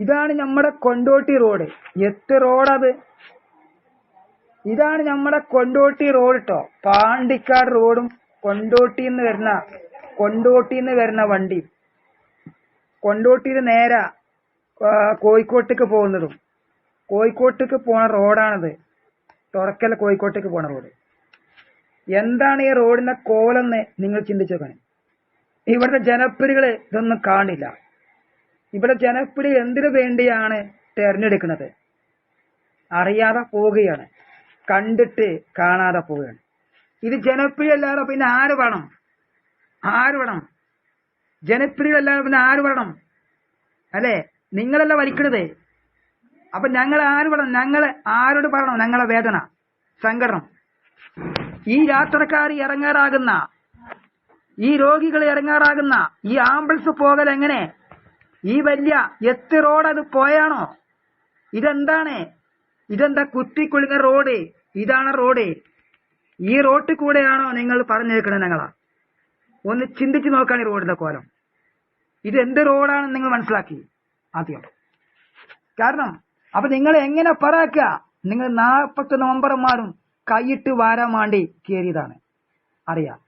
ഇതാണ് നമ്മുടെ കൊണ്ടോട്ടി റോഡ്. എത്ര റോഡത്? ഇതാണ് നമ്മുടെ കൊണ്ടോട്ടി റോഡ് ട്ടോ. പാണ്ടിക്കാട് റോഡും കൊണ്ടോട്ടിന്ന് വരുന്ന കൊണ്ടോട്ടിന്ന് വരുന്ന വണ്ടി. കൊണ്ടോട്ടിന്ന് നേരെ കോഴിക്കോട്ടേക്ക് പോകുന്നതും. കോഴിക്കോട്ടേക്ക് പോണ റോഡാണത്. തുറക്കല കോഴിക്കോട്ടേക്ക് പോണ റോഡ്. എന്താണ് ഈ റോഡിന്റെ കോലെന്ന് നിങ്ങൾ ചിന്തിച്ചു നോക്കണം. ഇവിടുത്തെ ജനപ്രിയകൾ ഇതൊന്നും കാണില്ല. ഇവിടെ ജനപ്രിയ എന്തിനു വേണ്ടിയാണ് തെരഞ്ഞെടുക്കുന്നത്? അറിയാതെ പോവുകയാണ്. കണ്ടിട്ട് കാണാതെ പോവുകയാണ്. ഇത് ജനപ്രിയ അല്ലാതെ പിന്നെ ആര് വേണം? ആര് വേണം? ജനപ്രിയ അല്ലാതെ പിന്നെ ആര് വേണം? അല്ലേ? നിങ്ങളല്ല വലിക്കണത് അപ്പൊ ഞങ്ങൾ ആര് വേണം? ഞങ്ങൾ ആരോട് പറയണം? ഞങ്ങളെ വേദന സങ്കടം. ഈ യാത്രക്കാർ ഇറങ്ങാറാകുന്ന ഈ രോഗികൾ ഇറങ്ങാറാകുന്ന ഈ ആംബുലൻസ് പോകൽ എങ്ങനെ? ഈ വലിയ എത്ത് റോഡ് അത് പോയാണോ? ഇതെന്താണ്? ഇതെന്താ കുത്തിക്കുളുങ്ങ റോഡ്? ഇതാണ് റോഡ്. ഈ റോട്ടിൽ കൂടെയാണോ നിങ്ങൾ പറഞ്ഞേക്കണത് ഞങ്ങളാ? ഒന്ന് ചിന്തിച്ചു നോക്കാണ് ഈ റോഡിന്റെ കോലം. ഇത് എന്ത് റോഡാണെന്ന് നിങ്ങൾ മനസ്സിലാക്കി? ആദ്യം. കാരണം അപ്പൊ നിങ്ങൾ എങ്ങനെ പറയാക്കുക നിങ്ങൾ നാൽപ്പത്തി നവംബർമാരും കൈയിട്ട് വാരാൻ വേണ്ടി കയറിയതാണ്. അറിയാം.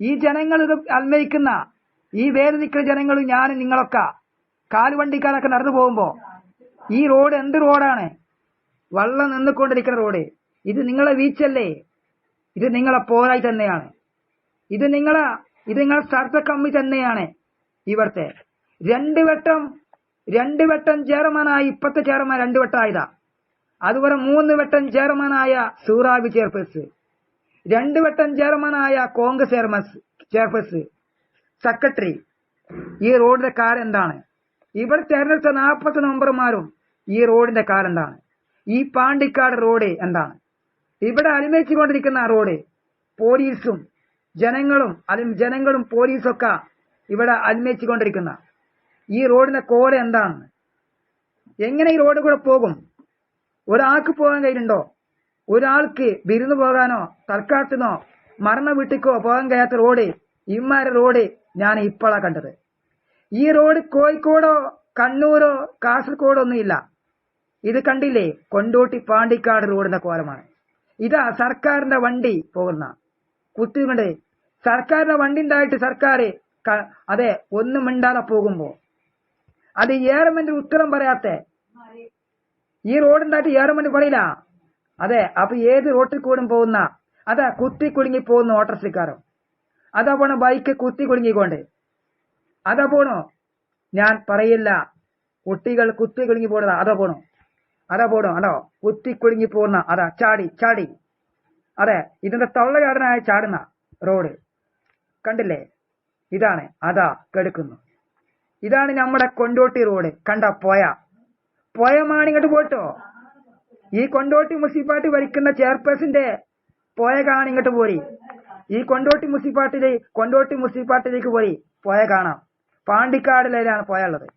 ഈ ജനങ്ങൾ ഇത് അന്വയിക്കുന്ന ഈ വേദനിക്കുന്ന ജനങ്ങളും ഞാനും നിങ്ങളൊക്കെ കാലുവണ്ടിക്കാരൊക്കെ നടന്നു പോകുമ്പോ ഈ റോഡ് എന്ത് റോഡാണ്? വള്ളം നിന്നുകൊണ്ടിരിക്കുന്ന റോഡ്. ഇത് നിങ്ങളെ വീച്ചല്ലേ ഇത് നിങ്ങളെ പോരായി തന്നെയാണ്. ഇത് നിങ്ങളെ ഇത് നിങ്ങളെ സ്ഥലത്തെ കമ്മി തന്നെയാണ് ഇവിടുത്തെ. രണ്ട് വട്ടം രണ്ട് വട്ടം ചെയർമാനായി ഇപ്പത്തെ ചെയർമാൻ രണ്ട് വട്ടം ആയതാ. അതുപോലെ മൂന്ന് വട്ടം ചെയർമാനായ സൂറാബി ചെയർപേഴ്സ്. രണ്ട് വട്ടം ചെയർമാനായ കോൺഗ്രസ് ചെയർമാൻ ചെയർപേഴ്സ്. സെക്രട്ടറി. ഈ റോഡിന്റെ കാര്യം എന്താണ്? ഇവിടെ തെരഞ്ഞെടുത്ത നാൽപ്പത്തി മെമ്പർമാരും ഈ റോഡിന്റെ കാലെന്താണ് ഈ പാണ്ടിക്കാട് റോഡ് എന്താണ്? ഇവിടെ അനുഭവിച്ചുകൊണ്ടിരിക്കുന്ന റോഡ് പോലീസും ജനങ്ങളും അലി ജനങ്ങളും പോലീസൊക്കെ ഇവിടെ അനുഭവിച്ചുകൊണ്ടിരിക്കുന്ന ഈ റോഡിന്റെ കോല എന്താണ്? എങ്ങനെ ഈ റോഡ് കൂടെ പോകും? ഒരാൾക്ക് പോകാൻ കഴിയുന്നുണ്ടോ ഒരാൾക്ക് വിരുന്ന് പോകാനോ തൽക്കാലത്തിനോ മരണ വീട്ടിക്കോ പോകാൻ കഴിയാത്ത റോഡ് ഇമ്മാരെ റോഡ് ഞാൻ ഇപ്പോഴാണ് കണ്ടത്. ഈ റോഡ് കോഴിക്കോടോ കണ്ണൂരോ കാസർഗോഡോ ഒന്നുമില്ല ഇത് കണ്ടില്ലേ? കൊണ്ടോട്ടി പാണ്ടിക്കാട് റോഡിന്റെ കോലമാണ്. ഇതാ സർക്കാരിന്റെ വണ്ടി പോകുന്ന. കുത്തികൊണ്ട് സർക്കാരിന്റെ വണ്ടി ഉണ്ടായിട്ട് സർക്കാർ അതെ ഒന്നും മിണ്ടാതെ പോകുമ്പോ. അത് ഏറമെന്റ് ഉത്തരം പറയാത്ത. ഈ റോഡുണ്ടായിട്ട് ഏറമെന്റ് പറയില്ല. അതെ അപ്പൊ ഏത് റോട്ടിൽ കൂടും പോകുന്ന? അതാ കുത്തി കുടുങ്ങി പോകുന്ന ഓട്ടോറിക്ഷക്കാരൻ. അതാ പോണ ബൈക്ക് കുത്തി കുലുങ്ങിക്കൊണ്ട് അതാ പോണോ? ഞാൻ പറയില്ല. കുട്ടികൾ കുത്തി കുലുങ്ങി പോണതാ അതാ പോണോ? അതാ പോണോ? അതോ കുത്തി കുലുങ്ങി പോകുന്ന അതാ ചാടി ചാടി. അതെ ഇതിന്റെ തള്ളചാടനായ ചാടുന്ന റോഡ്. കണ്ടില്ലേ? ഇതാണ് അതാ കെടുക്കുന്നു. ഇതാണ് നമ്മുടെ കൊണ്ടോട്ടി റോഡ്. കണ്ട പോയ? പോയ മാണിങ്ങോട്ട് പോട്ടോ ഈ കൊണ്ടോട്ടി മുനിസിപ്പാലിറ്റി ഭരിക്കുന്ന ചെയർപേഴ്സന്റെ പോയ കാണാൻ ഇങ്ങോട്ട് പോരി ഈ കൊണ്ടോട്ടി മുനിസിപ്പാലിറ്റിയിലെ കൊണ്ടോട്ടി മുനിസിപ്പാലിറ്റിയിലേക്ക് പോയി. പോയ കാണാം. പാണ്ടിക്കാടിലാണ് പോയുള്ളത്.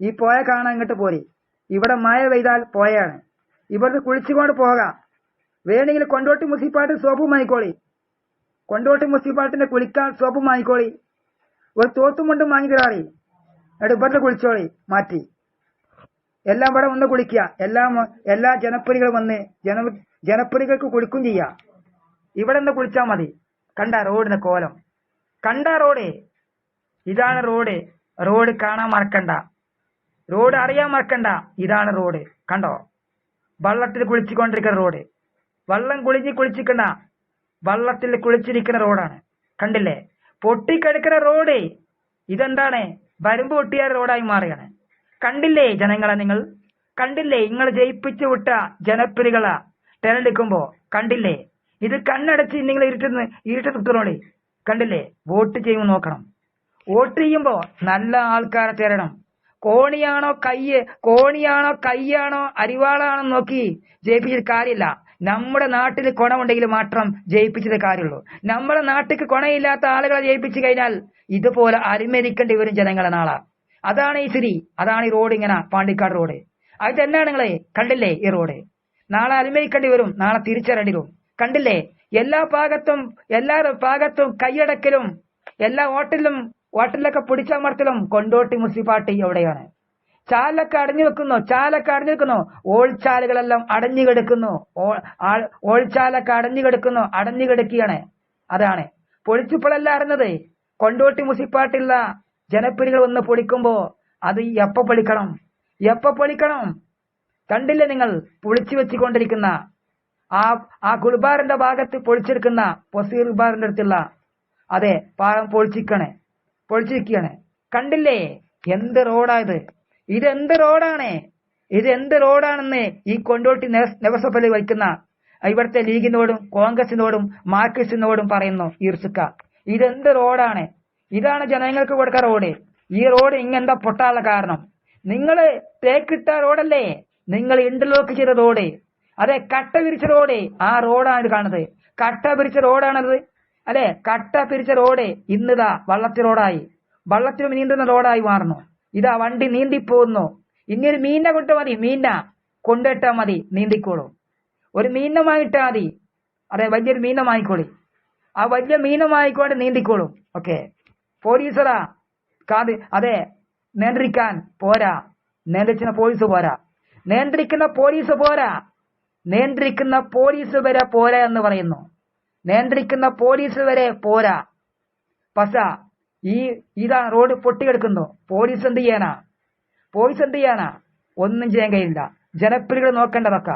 ഈ പോയ കാണാൻ ഇങ്ങോട്ട് പോരി. ഇവിടെ മഴ പെയ്താൽ പോയാണ്. ഇവിടുന്ന് കുളിച്ചുകൊണ്ട് പോകാം. വേണമെങ്കിൽ കൊണ്ടോട്ടി മുനിസിപ്പാലിറ്റി സോപ്പും വാങ്ങിക്കോളി. കൊണ്ടോട്ടി മുസിപ്പാട്ടിന്റെ കുളിക്കാൻ സോപ്പും വാങ്ങിക്കോളി. ഒരു തോത്തും കൊണ്ടും വാങ്ങി തരാറി എന്നിട്ട് ഇവിടുന്ന് കുളിച്ചോളി. മാറ്റി. എല്ലാം ഇവിടെ വന്ന് കുളിക്കുക. എല്ലാം എല്ലാ ജനപ്രികളും വന്ന് ജന ജനപ്രികൾക്ക് കുളിക്കും ചെയ്യാം. ഇവിടെ നിന്ന് കുളിച്ചാൽ മതി. കണ്ട റോഡിന്റെ കോലം. കണ്ട റോഡ് ഇതാണ് റോഡ്. റോഡ് കാണാൻ മറക്കണ്ട. റോഡ് അറിയാൻ മറക്കണ്ട. ഇതാണ് റോഡ്. കണ്ടോ? വള്ളത്തിൽ കുളിച്ചുകൊണ്ടിരിക്കുന്ന റോഡ്. വള്ളം കുളിഞ്ഞ് കുളിച്ചിരിക്കണ വള്ളത്തിൽ കുളിച്ചിരിക്കുന്ന റോഡാണ്. കണ്ടില്ലേ? പൊട്ടിക്കെടുക്കുന്ന റോഡ്. ഇതെന്താണ്? വരുമ്പ് പൊട്ടിയ റോഡായി മാറുകയാണ്. കണ്ടില്ലേ ജനങ്ങളെ നിങ്ങൾ? കണ്ടില്ലേ? നിങ്ങൾ ജയിപ്പിച്ചു വിട്ട ജനപ്രതികളെ തെരഞ്ഞെടുക്കുമ്പോ കണ്ടില്ലേ? ഇത് കണ്ണടച്ച് നിങ്ങൾ ഇരുട്ടുന്ന ഇരുട്ട് തുറന്നോളി കണ്ടില്ലേ? വോട്ട് ചെയ്യുമ്പോൾ നോക്കണം. വോട്ട് ചെയ്യുമ്പോ നല്ല ആൾക്കാരെ തരണം കോണിയാണോ കയ്യ് കോണിയാണോ കയ്യാണോ അരിവാളാണോ നോക്കി ജയിപ്പിച്ചിട്ട് കാര്യമില്ല. നമ്മുടെ നാട്ടിൽ കൊണമുണ്ടെങ്കിൽ മാത്രം ജയിപ്പിച്ചത് കാര്യമുള്ളൂ. നമ്മുടെ നാട്ടിൽ കൊണയില്ലാത്ത ആളുകളെ ജയിപ്പിച്ചു കഴിഞ്ഞാൽ ഇതുപോലെ അരിമരിക്കേണ്ടി വരും ജനങ്ങളെ നാളെ. അതാണ് ഈ സ്ഥിതി. അതാണ് ഈ റോഡ് ഇങ്ങനെ പാണ്ടിക്കാട് റോഡ്. അത് തന്നെയാണ് നിങ്ങളെ? കണ്ടില്ലേ ഈ റോഡ്? നാളെ അരിമരിക്കേണ്ടി വരും. നാളെ തിരിച്ചറിയേണ്ടി വരും. കണ്ടില്ലേ? എല്ലാ ഭാഗത്തും എല്ലാ ഭാഗത്തും കൈയടക്കലും എല്ലാ ഹോട്ടലിലും ഹോട്ടലിലൊക്കെ പിടിച്ചമർത്തലും കൊണ്ടോട്ടി മുനിസിപ്പാലിറ്റി എവിടെയാണ്? ചാലൊക്കെ അടഞ്ഞു വെക്കുന്നു ചാലൊക്കെ അടഞ്ഞു വെക്കുന്നു. ഓൾച്ചാലുകളെല്ലാം അടഞ്ഞു കിടക്കുന്നു. ഓൾച്ചാലൊക്കെ അടഞ്ഞു കിടക്കുന്നു അടഞ്ഞു കിടക്കുകയാണ്. അതാണ്. പൊളിച്ചിപ്പോഴല്ല അറിഞ്ഞത് കൊണ്ടോട്ടി മുസിപ്പാട്ടുള്ള ജനപ്രിയകൾ ഒന്ന് പൊളിക്കുമ്പോ അത് എപ്പ പൊളിക്കണം. എപ്പ പൊളിക്കണം. കണ്ടില്ലേ നിങ്ങൾ? പൊളിച്ചു വെച്ചുകൊണ്ടിരിക്കുന്ന. ആ ആ ഗുൾബാറിന്റെ ഭാഗത്ത് പൊളിച്ചെടുക്കുന്ന പൊസീർ ബാറിന്റെ അടുത്തുള്ള. അതെ പാറം പൊളിച്ചിക്കണേ പൊളിച്ചിരിക്കുകയാണ്. കണ്ടില്ലേ? എന്ത് റോഡാ ഇത്? ഇത് എന്ത് റോഡാണ്? ഇത് എന്ത് റോഡാണെന്ന് ഈ കൊണ്ടോട്ടി നഗ- നഗരസഭയിൽ വയ്ക്കുന്ന ഇവിടുത്തെ ലീഗിനോടും കോൺഗ്രസിനോടും മാർക്സിനോടും പറയുന്നു ഈർസുക്ക ഇതെന്ത് റോഡാണ്? ഇതാണ് ജനങ്ങൾക്ക് കൊടുക്ക റോഡ്. ഈ റോഡ് ഇങ്ങെന്താ പൊട്ടാനുള്ള കാരണം. നിങ്ങൾ തേക്കിട്ട റോഡല്ലേ? നിങ്ങൾ ഇന്റർലോക്ക് ചെയ്ത റോഡ്. അതെ കട്ട പിരിച്ച റോഡ്. ആ റോഡാണ് ഇത് കാണുന്നത്. കട്ട പിരിച്ച റോഡാണത്. അല്ലെ കട്ട പിരിച്ച റോഡ് ഇന്നിതാ വള്ളത്തി റോഡായി വള്ളത്തിൽ നീന്തുന്ന റോഡായി മാറുന്നു. ഇതാ വണ്ടി നീന്തിപ്പോകുന്നു. ഇനി ഒരു മീനിനെ കൊണ്ട് മതി മീന കൊണ്ടിട്ടാ മതി നീന്തിക്കോളൂ. ഒരു മീനമായിട്ടാ മതി. അതെ വലിയൊരു മീനമായിക്കോളി ആ വലിയ മീനെ നീന്തിക്കോളൂ നീന്തിക്കോളും. ഓക്കെ. പോലീസറാ. കാത് അതെ നിയന്ത്രിക്കാൻ പോരാ. നിയന്ത്രിക്കുന്ന പോലീസ് പോരാ. നിയന്ത്രിക്കുന്ന പോലീസ് പോരാ. നിയന്ത്രിക്കുന്ന പോലീസ് വരെ പോരാ എന്ന് പറയുന്നു. നിയന്ത്രിക്കുന്ന പോലീസ് വരെ പോരാ. പസ ഈ ഇതാ റോഡ് പൊട്ടിയെടുക്കുന്നു പോലീസ് എന്ത് ചെയ്യാനാ? പോലീസ് എന്ത് ചെയ്യാനാ? ഒന്നും ചെയ്യാൻ കഴിയില്ല. ജനപ്രിയകൾ നോക്കേണ്ടതൊക്കെ.